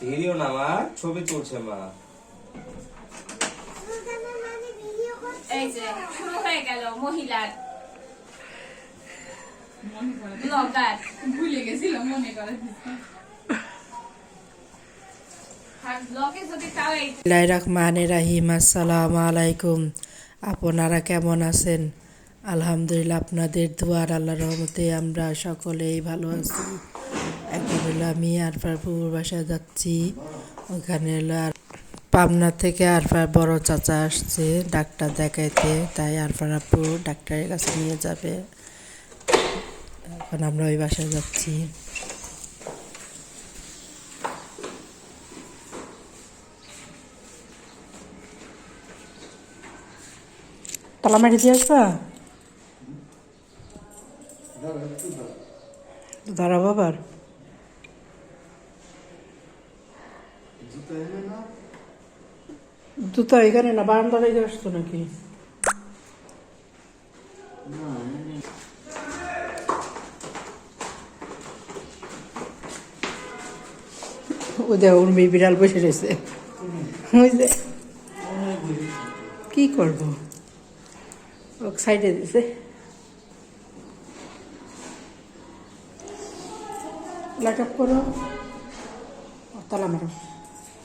Video না মা ছবি তুলছে মা। এই যে শুরু হয়ে গেল মহিলার। ব্লগার। ভুলে মনে করে রাহিম আসসালামু আলাইকুম। আপনারা কেমন আছেন? আলহামদুলিল্লাহ, আপনাদের দুয়ার আল্লাহ রহমতে আমরা সকলেই ভালো আছি। এখন হলো আমি আরফার পুকুর বাসায় যাচ্ছি। ওখানে হলো আর পাবনা থেকে আরফার বড় চাচা আসছে ডাক্তার দেখাইতে, তাই আরফার আপু ডাক্তারের কাছে নিয়ে যাবে। এখন আমরা ওই বাসায় যাচ্ছি। তালা দিয়ে আসবা? দাঁড়াবো আবার জুতা এখানে না বারান্দা রেখে আসতো নাকি? ও দেখ ওর মেয়ে বিড়াল বসে রয়েছে। যে। কি করব? সাইডে দিছে। লাইট আপ করো তালা মারো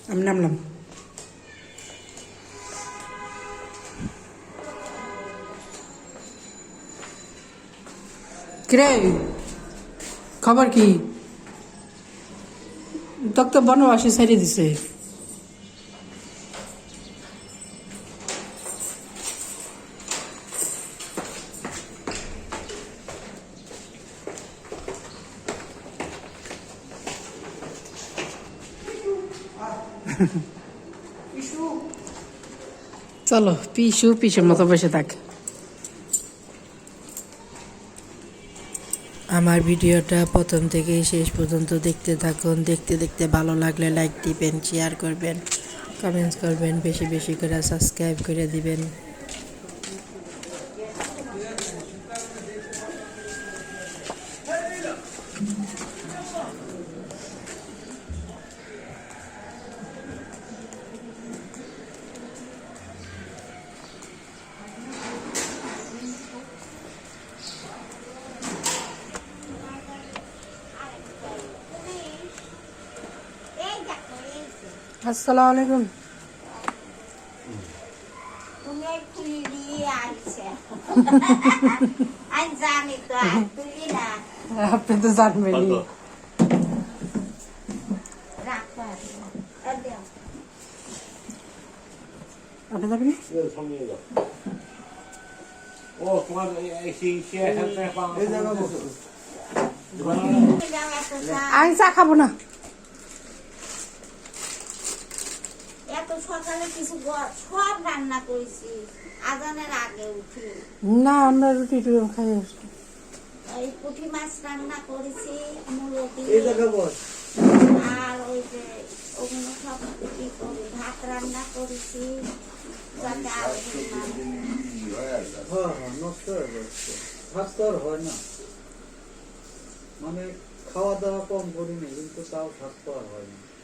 আমি নামলাম কিরে খবর কি তো বনবাসী ছেড়ে দিছে চলো, পিসু, পিসের মতো বসে থাক। আমার ভিডিওটা প্রথম থেকে শেষ পর্যন্ত দেখতে থাকুন। দেখতে দেখতে ভালো লাগলে লাইক দিবেন শেয়ার করবেন কমেন্টস করবেন, বেশি বেশি করে সাবস্ক্রাইব করে দিবেন। আসসালামু আলাইকুম। আপনি তো দেও। আপনি যাবেন? ও তোমার। আমি চা খাব না। সকালে কিছু সব রান্না করেছি। আজানের আগে উঠি। না আমরা রুটি টুটি খাই আসছি এই পুঁটি মাছ রান্না করেছি মূলো আর ওই যে ওগুলো সব কি করি ভাত রান্না করেছি যাতে আর হ্যাঁ হ্যাঁ নষ্ট হয়ে যাচ্ছে। স্বাস্থ্য হয় না। মানে খাওয়া দাওয়া কম করি না কিন্তু তাও স্বাস্থ্য আর হয় না।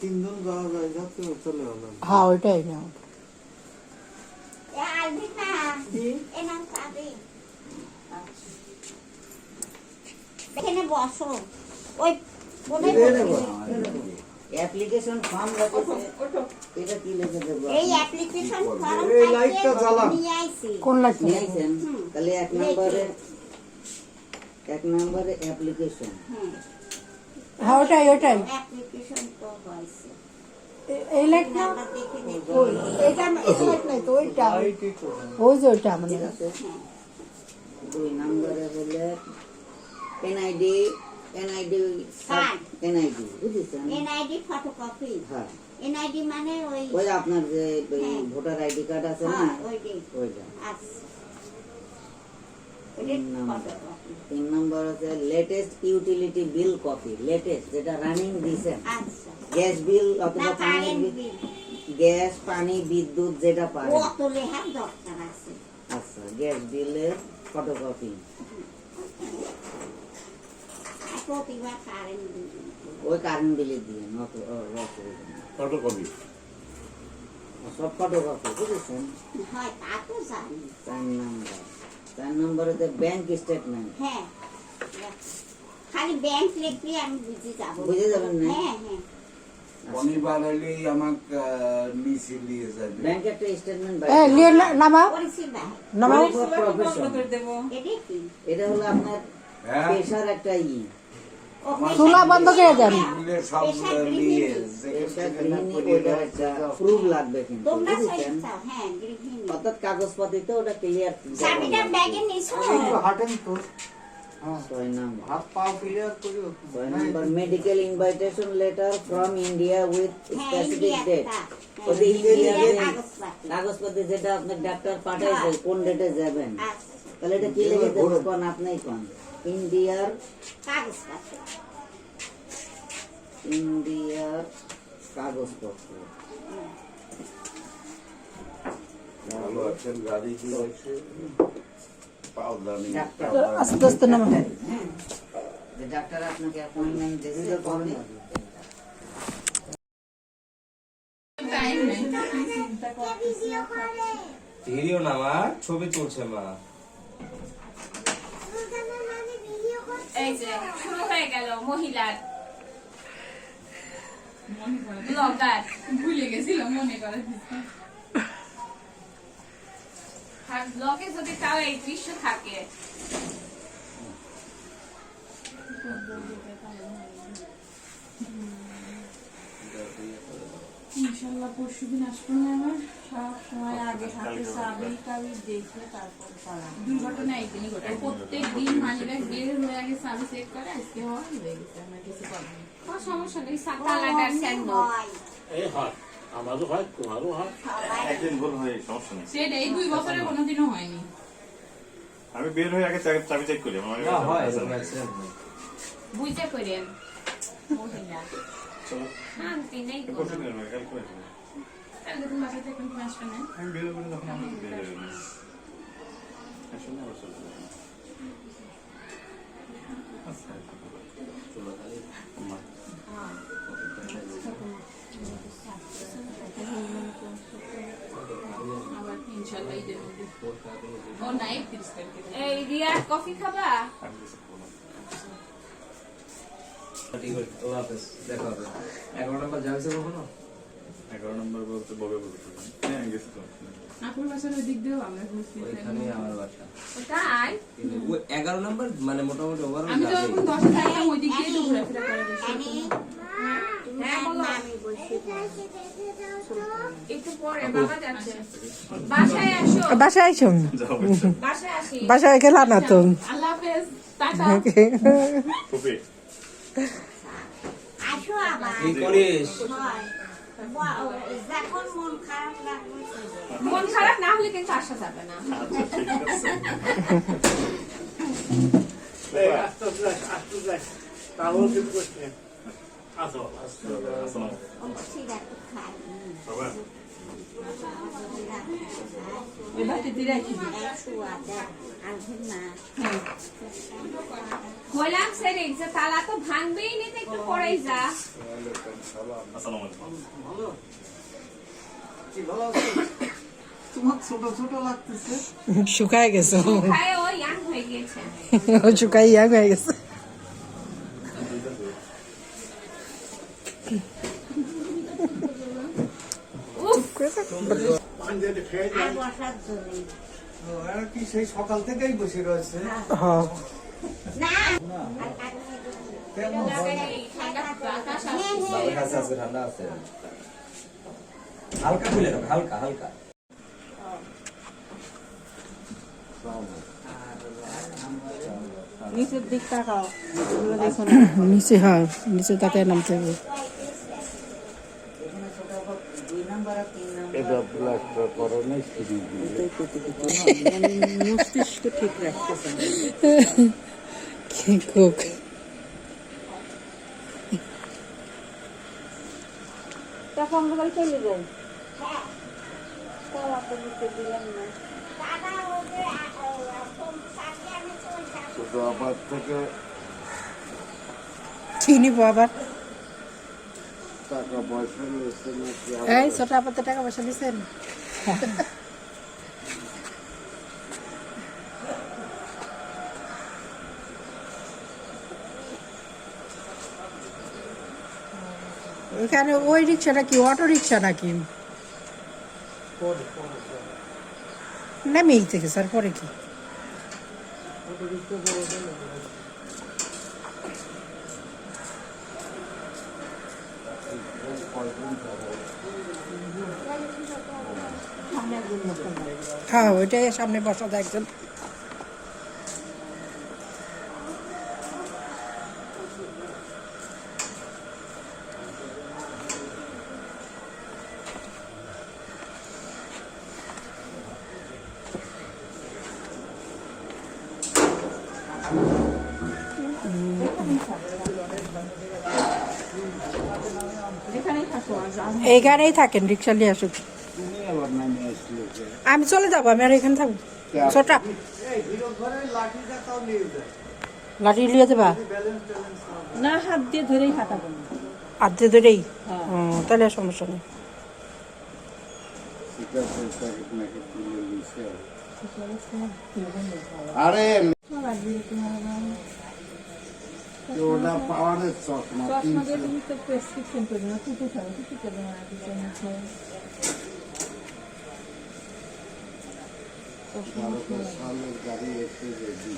তিনজন যাওয়া যায় যাতে চলে হলো হ্যাঁ ওইটাই না। এ আলবি না এ নাম কাবি এখানে বসো ওই অ্যাপ্লিকেশন ফর্ম এটা কি লিখে দেবো এই অ্যাপ্লিকেশন ফর্ম এই লাইটটা জ্বালা। কোন লাগছে নিয়ে আইছেন। তাহলে এক নম্বরে এক নম্বরে অ্যাপ্লিকেশন হুম হ্যাঁ ওটাই ওটাই অ্যাপ্লিকেশন তো হয়েছে এই লাইট না আমরা দেখে দেখে ওই এইটা এই লাইট নাই তো ওইটা আইটি কোথায় ওই যে ওইটা আমাদের ঠিক আছে দুই নম্বরে হলে এনআইডি এনআইডি Card. এনআইডি বুঝেছেন এনআইডি ফটোকপি হ্যাঁ এনআইডি মানে ওই ওই আপনার যে হ্যাঁ। ভোটার আইডি কার্ড আছে না হ্যাঁ ওইটাই ওইটা আচ্ছা ওইটাই তিন নম্বর। হচ্ছে latest utility bill copy latest যেটা রানিং দিছেন আচ্ছা। গ্যাস বিল অথবা পানি গ্যাস পানি বিদ্যুৎ যেটা পারে কত লেখার দরকার আছে। আচ্ছা গ্যাস বিলের ফটোকপি ওই কারেন্ট বিলে দিয়ে। ফটোকপি সব ফটোকপি বুঝেছেন? হয় তা তো জানি। চার নম্বর। চার নম্বরে তো ব্যাংক স্টেটমেন্ট হ্যাঁ খালি ব্যাংক লিখলে আমি বুঝে যাব। বুঝে যাবেন না? হ্যাঁ হ্যাঁ। শনিবার হলেই আমাকে নিচে নিয়ে যাবে। ব্যাংক একটা স্টেটমেন্ট এ লিয়ে নামাও। পরিষেবা নামাও। এটা কি? এটা হলো আপনার হ্যাঁ। পেশার একটা ই। চুলা বন্ধ করে দেন। প্রুফ লাগবে কিন্তু হ্যাঁ ওটা ক্লিয়ার হাঁটেন তো। হ্যাঁ medical invitation letter from India with হ্যাঁ স্পেসিফিক ইন্ডিয়া ডেট হ্যাঁ কাগজপত্র। যেটা আপনার ডাক্তার পাঠাইছে কোন ডেটে যাবেন? আচ্ছা তাহলে এটা কি লিখে কোন কোন? ইন্ডিয়ার কাগজপাতি ইন্ডিয়ার কাগজপত্র ডাক্তার। আস্তে আস্তে নামাও ডাক্তার আপনাকে অ্যাপয়েন্টমেন্ট দিয়েছে ভিডিও না মা ছবি তুলছে মা। এই যে শুরু হয়ে গেল মহিলার। ব্লগার ভুলে গেছিল মনে করে আর ব্লগে যদি তাও এই দৃশ্য থাকে। ইনশাল্লাহ পরশুদিন আসব না আমার সব সময় আগে হাতে দেখে তারপর পালা দুর্ঘটনা একদিনই ঘটে। প্রত্যেক দিন মানি ব্যাগ বের হয়ে আগে চাবি চেক করে আজকে হওয়া হয়ে গেছে আমার কিছু করার নেই। কোনো সমস্যা নেই হয় এই হয় আমারও হয় তোমারও হয়। একদিন ভুল হয়ে সমস্যা নেই। সেটা এই দুই বছরে কোনোদিনও হয়নি। আমি বের হয়ে আগে চাবি চাবি চেক করি। আমার হয় বুঝতে করেন মহিলা। চলো। শান্তি নেই কোনো। পরশু করে আসব। তাহলে তুমি বাসায় থেকে তুমি আসবে না আমি বের হব যখন আমি বের আসলে আবার চলে যাব। আচ্ছা, ও একত্রিশ তারিখে। এই রিয়ার কফি খাবা? আমি। ঠিক আছে আল্লাহ হাফেজ দেখা হবে এগারো নম্বর যাচ্ছে কখনো? এগারো নম্বর বলতে ববে বলতে হ্যাঁ গেছি তো আপুর বাসার ওই দিক দিয়েও আমরা ঘুরছি ওইখানে আমার বাসা। তাই ওই এগারো নম্বর মানে মোটামুটি ওভারঅল আমি তো এখন দশে থাকতাম ওই দিক দিয়ে তো ঘোরাফেরা করে বেশি। হ্যাঁ, আর বলো। একটু পরে বাবা যাচ্ছে। বাসায় আসো। বাসায় বাসায়। আসি। বাসায় গেলা না তো। আল্লাহ হাফেজ টাটা। কি করিস? হয় মন খারাপ মন খারাপ না হলে কিন্তু আসা যাবে না। আচ্ছা ঠিক আছে। আসসালামু আলাইকুম। সিরা তো খাই বাবা এবার তুই রাখি বললাম স্যার যে তালা তো ভাঙবেই নি তো একটু পরেই যা শুকায় গেছে ও ইয়াং হয়ে হয়ে গেছে উফ আর বসার জন্য ও, এরা কি সেই সকাল থেকেই বসে রয়েছে হালকা খুলে দেবে হালকা হালকা নিচের দিক তাকাও নিচে হ্যাঁ নিচে তাকে নামতে হবে দুই নাম্বার আর তিন নাম্বার এটা প্লাস্টার করো নাই সিঁড়ি দিয়ে মস্তিষ্ক ঠিক রাখতেছে কি কোক? চিনি আবার টাকা পয়সা এই ছোট আপাতত টাকা পয়সা দিচ্ছেন এখানে ওই রিক্সাটা কি অটো রিক্সা নাকি? নেমেই থেকে স্যার পরে কি? হ্যাঁ ওইটাই সামনে বসা একজন। এইখানেই থাকেন রিক্সা নিয়ে আসুক। আমি চলে যাব আমি আর এখানে থাকব। ছোটা ঘরে নিয়ে যায় দেবা না না হাত দিয়ে ধরেই হাঁটাবো। আধে ধরেই? হ্যাঁ। তাহলে সমস্যা নেই। আরে ওটা পাওয়ারের চশমা চশমা দিয়ে তুমি তো প্রেসক্রিপশন করবে না কিছু খাও কিছু করবে না সালের গাড়ি এসে রেডি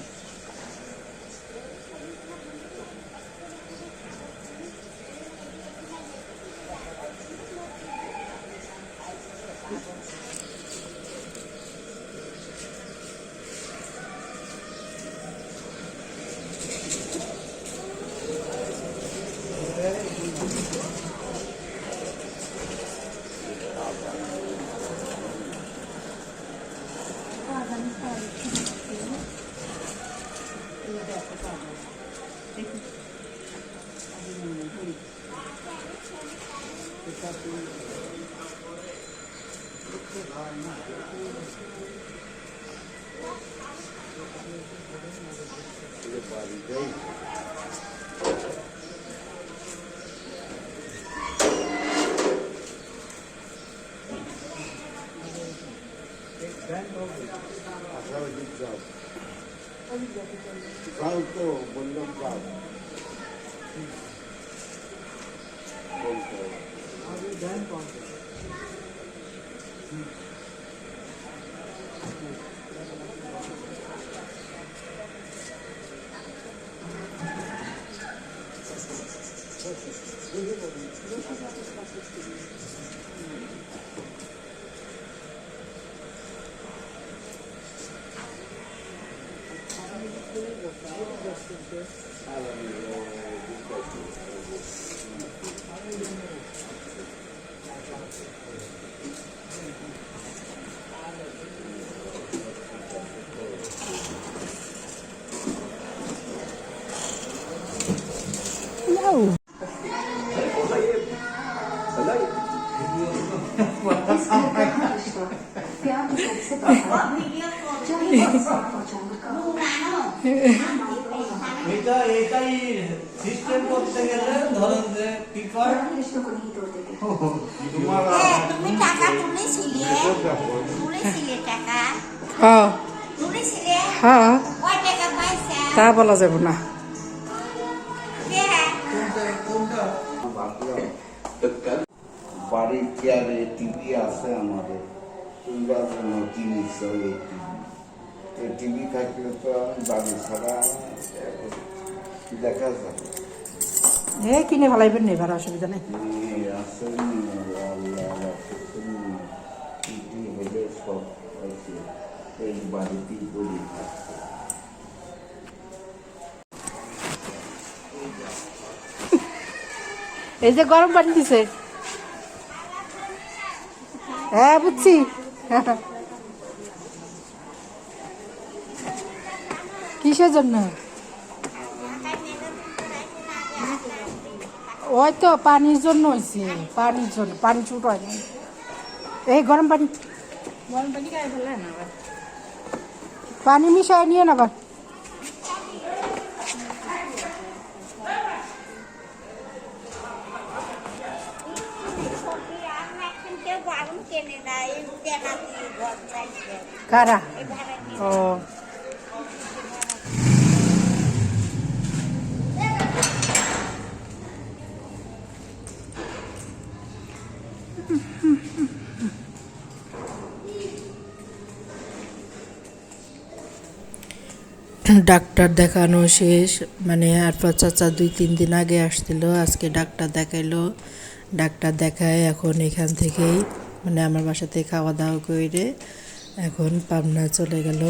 যাও তো বললাম যাও বলতে আমি ধ্যান এটা এটাই সিস্টেম করতে গেলে ধরেন যে কি কয় তোমার হ্যাঁ হ্যাঁ তা বলা যাবে না হ্যাঁ বাড়ির চেয়ারে টিভি আছে আমাদের তোমরা যেন টিভি থাকলে তো আমি বাড়ি ছাড়া দেখা যাবে এ কিনে ফেলাইবেন না এবার অসুবিধা নেই এই এই বাড়িতেই পড়ে থাকছে এই যে গরম পানি দিছে। হ্যাঁ বুঝছি। কিসের জন্য? ওই তো পানির জন্য হয়েছে। পানির জন্য পানি ছুট হয় এই গরম পানি গরম পানি খাই ফেলে না পানি মিশাই নিয়ে আবার। কারা? ও। ডাক্তার দেখানো শেষ। মানে আর চাচা দুই, তিন দিন আগে আসছিল, আজকে ডাক্তার দেখাইলো। ডাক্তার দেখায় এখন এখান থেকেই মানে আমার বাসাতে খাওয়া দাওয়া করে এখন পাবনা চলে গেল।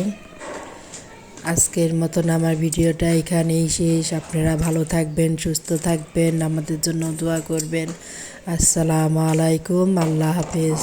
আজকের মতন আমার ভিডিওটা এখানেই শেষ। আপনারা ভালো থাকবেন, সুস্থ থাকবেন, আমাদের জন্য দোয়া করবেন। আসসালামু আলাইকুম, আল্লাহ হাফেজ।